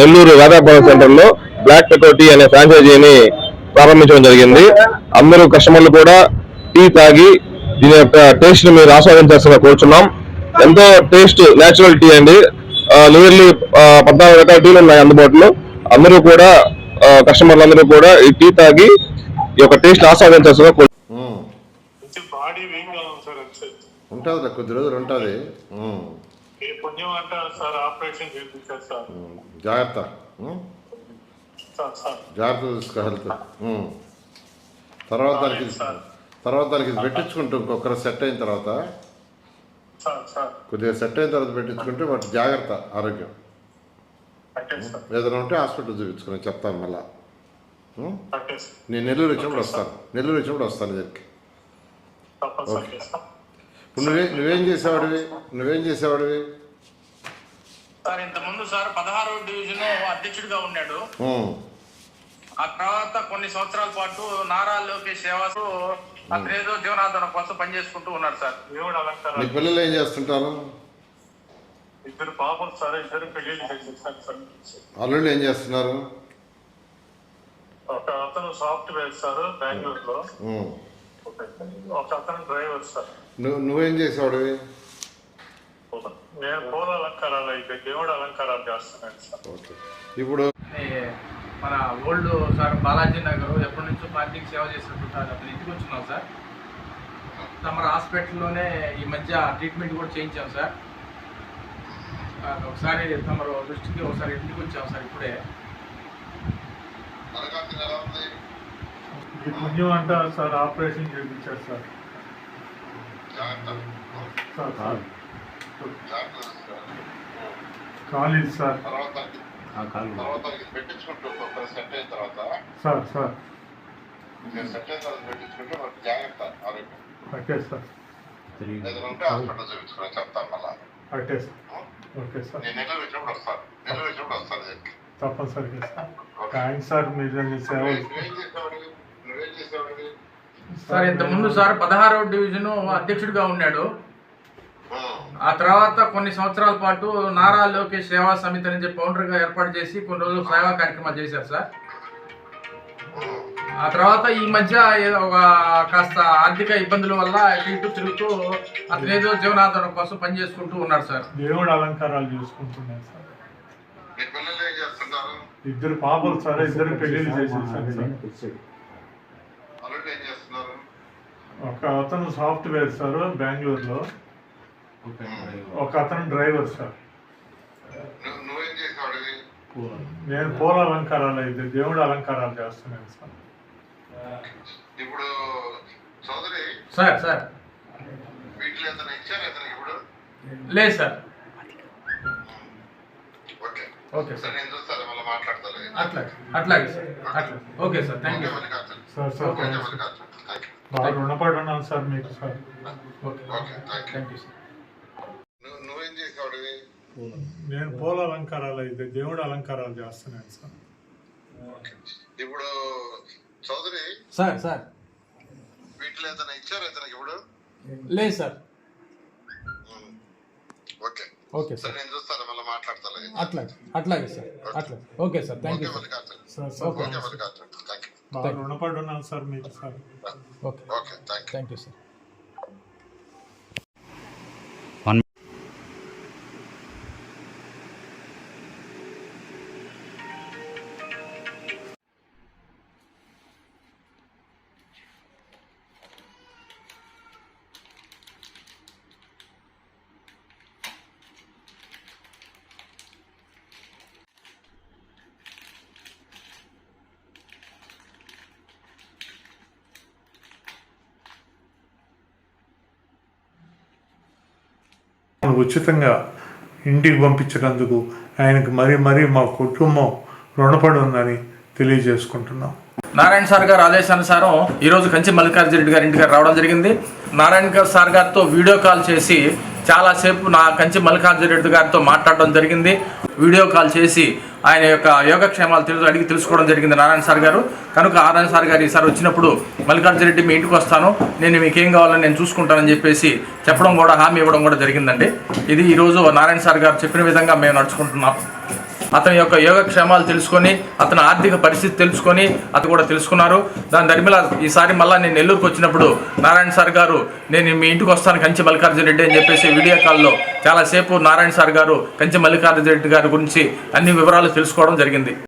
నెల్లూరు రాధాపురం సెంటర్లో black పెకో tea అనే ఫ్రాంచైజీని ప్రారంభించడం జరిగింది. అందరూ కస్టమర్లు కూడా టీ తాగి దీని యొక్క టేస్ట్ని మీరు ఆస్వాదించాల్సిన కోరుచున్నాం. ఎంతో టేస్ట్ నేచురల్ టీ అండి. నియర్లీ పద్నాలుగు రకాల టీలు ఉన్నాయి అందుబాటులో. అందరూ కూడా కస్టమర్లు అందరూ కూడా ఈ టీ తాగి ఈ యొక్క టేస్ట్ ఆస్వాదించాల్సిన కోరు ఉంటుందిలే కొద్ది రోజులు ఉంటుంది. పుణ్యం అంటారు సార్ ఆపరేషన్ చేయించారు సార్. జాగ్రత్త. ఉమ్. Sir sir. జాగ్రత్త చూసుకో హెల్త్. తర్వాత దానికి. తర్వాత దానికి పెట్టించుకుంటూ ఇంకొకరు సెట్ అయిన తర్వాత సార్ సార్. కొద్దిగా సెట్ అయిన తర్వాత పెట్టించుకుంటే వాటి జాగ్రత్త ఆరోగ్యం. ఏదైనా ఉంటే హాస్పిటల్ చూపించుకుని చెప్తాను మళ్ళా. నేను నెల్లూరు వచ్చినప్పుడు వస్తాను. నెల్లూరు వచ్చినప్పుడు వస్తాను చేస్తాం. ఇప్పుడు నువ్వే నువ్వేం చేసేవాడివి? నువ్వేం చేసేవాడివి? సార్ ఇంత ముందు సార్ పదహారో డివిజన్ అధ్యక్షుడిగా ఉన్నాడు. ఆ తర్వాత కొన్ని సంవత్సరాల పాటు నారా లోకేష్ సేవాసు అతనేదో జీవనాధారం కోసం పనిచేసుకుంటూ ఉన్నాడు సార్. దేవుడు నీ అలంకారాలు పిల్లలు ఏం చేస్తుంటారు? ఇద్దరు పాపలు సార్ ఇద్దరు సార్. అల్లుళ్ళు ఏం చేస్తున్నారు? ఒక అతను సాఫ్ట్వేర్ సార్ బెంగళూరు లో ఉమ్. ఒక అతను డ్రైవర్ సార్. నువ్వు నువ్వేం చేసేవాడివి? నేను పూల అలంకారాలు అయితే దేవుడు అలంకారాలు చేస్తున్నాను సార్. ఓకే. ఇప్పుడు మన ఓల్డ్ సార్ బాలాజీ నగర్ ఎప్పటి నుంచో పార్టీకి సేవ చేసినట్టుంటారు అతను ఇంటికి వచ్చినాం సార్. తమ హాస్పిటల్లోనే ఈ మధ్య ట్రీట్మెంట్ కూడా చేయించాం సార్. ఒకసారి తమరు దృష్టికి ఒకసారి ఇంటికి వచ్చాం సార్ ఇప్పుడే. పుణ్యం అంటారు సార్ ఆపరేషన్ చేయించారు సార్. Sir sir. కాలేదు సార్. పెట్టించుకుంటూ సెట్ అయిన తర్వాత సార్ సార్. సెట్ అయిన తర్వాత పెట్టించుకుంటే వాటి జాగ్రత్త ఆరోగ్యం. సార్. ఉంటే హాస్పిటల్ చూపించుకుని చెప్తాను మళ్ళా. Okay sir. Okay sir. నేను నెల్లూరు వచ్చినప్పుడు వస్తాను. నెల్లూరు వచ్చినప్పుడు వస్తాను తప్పనిసరిగా సార్. థ్యాంక్స్ సార్ మీరు మీ సేవలు నువ్వేం చేసేవాడివి నువ్వేం చేసేవాడివి సార్ ఇంత ముందు సార్ పదహారవ డివిజన్ అధ్యక్షుడిగా ఉన్నాడు. ఆ తర్వాత కొన్ని సంవత్సరాల పాటు నారా లోకేష్ సేవా సమితి అని చెప్పి ఫౌండర్గా ఏర్పాటు చేసి కొన్ని రోజులు సేవా కార్యక్రమాలు చేశారు సార్. ఆ తర్వాత ఈ మధ్య ఏదో ఒక కాస్త ఆర్థిక ఇబ్బందుల వల్ల ఇటు తిరుగుతూ అతను ఏదో జీవనాధారం కోసం పనిచేసుకుంటూ ఉన్నాడు సార్. దేవుడు అలంకారాలు చూసుకుంటున్నాను సార్. ఇద్దరు పాపలు సార్ ఇద్దరు చేసేసారు సార్. ఒక అతను సాఫ్ట్వేర్ సార్ బెంగళూరులో. ఒక అతను డ్రైవర్ సార్. నేను పూల అలంకారాలు అయితే దేవుడు అలంకారాలు చేస్తున్నాను సార్. ఇప్పుడు చౌదరి సార్ సార్. ఇప్పుడు? లేదు సార్. ఓకే. ఓకే సరే. సార్ నేను చూస్తాను మళ్ళీ మాట్లాడతాను. అట్లా అట్లాగే సార్. అట్లా okay sir thank you sir. Sir thank you. బాగా రుణపడి ఉన్నాను సార్ మీకు sir. Okay okay. Thank you thank you sir నువ్వు నువ్వేం చేసేవాడివి? నేను పూల అలంకారాలు అయితే దేవుడు అలంకారాలు చేస్తున్నాను సార్. ఇప్పుడు చౌదరి సార్ సార్. వీటిలో ఏదైనా ఇచ్చారు ఇతనికి ఇప్పుడు? లేదు సార్. ఓకే. ఓకే సరే నేను చూస్తాను మళ్ళీ మాట్లాడతాను అట్లా అట్లాగే సార్. అట్లా okay sir. Thank you sir. Mallikarjun. Sir sir. Okay బాగా రుణపడి ఉన్నాను సార్ మీకు sir. Okay thank you sir ఉచితంగా ఇంటికి పంపించినందుకు ఆయనకు మరీ మరీ మా కుటుంబం రుణపడి ఉందని తెలియజేసుకుంటున్నాం. నారాయణ సార్ గారు ఆదేశానుసారం ఈరోజు కంచి మల్లికార్జున రెడ్డి గారి ఇంటికి రావడం జరిగింది. నారాయణ గారు సార్ గారితో వీడియో కాల్ చేసి చాలాసేపు నా కంచి మల్లికార్జున రెడ్డి గారితో మాట్లాడడం జరిగింది. వీడియో కాల్ చేసి ఆయన యొక్క యోగక్షేమాలు తెలుసు అడిగి తెలుసుకోవడం జరిగింది నారాయణ సార్ గారు. కనుక నారాయణ సార్ గారు ఈసారి వచ్చినప్పుడు మల్లికార్జున రెడ్డి మీ ఇంటికి వస్తాను నేను మీకు ఏం కావాలని నేను చూసుకుంటానని చెప్పేసి చెప్పడం కూడా హామీ ఇవ్వడం కూడా జరిగిందండి. ఇది ఈరోజు నారాయణ సార్ గారు చెప్పిన విధంగా మేము నడుచుకుంటున్నాం. అతని యొక్క యోగక్షేమాలు తెలుసుకొని అతని ఆర్థిక పరిస్థితి తెలుసుకొని అతను కూడా తెలుసుకున్నారు. దాని దరిమిలా ఈసారి మళ్ళీ నేను నెల్లూరుకు వచ్చినప్పుడు నారాయణ సార్ గారు నేను మీ ఇంటికి వస్తాను కంచి మల్లికార్జున రెడ్డి అని చెప్పేసి వీడియో కాల్లో చాలాసేపు నారాయణ సార్ గారు కంచి మల్లికార్జున రెడ్డి గారి గురించి అన్ని వివరాలు తెలుసుకోవడం జరిగింది.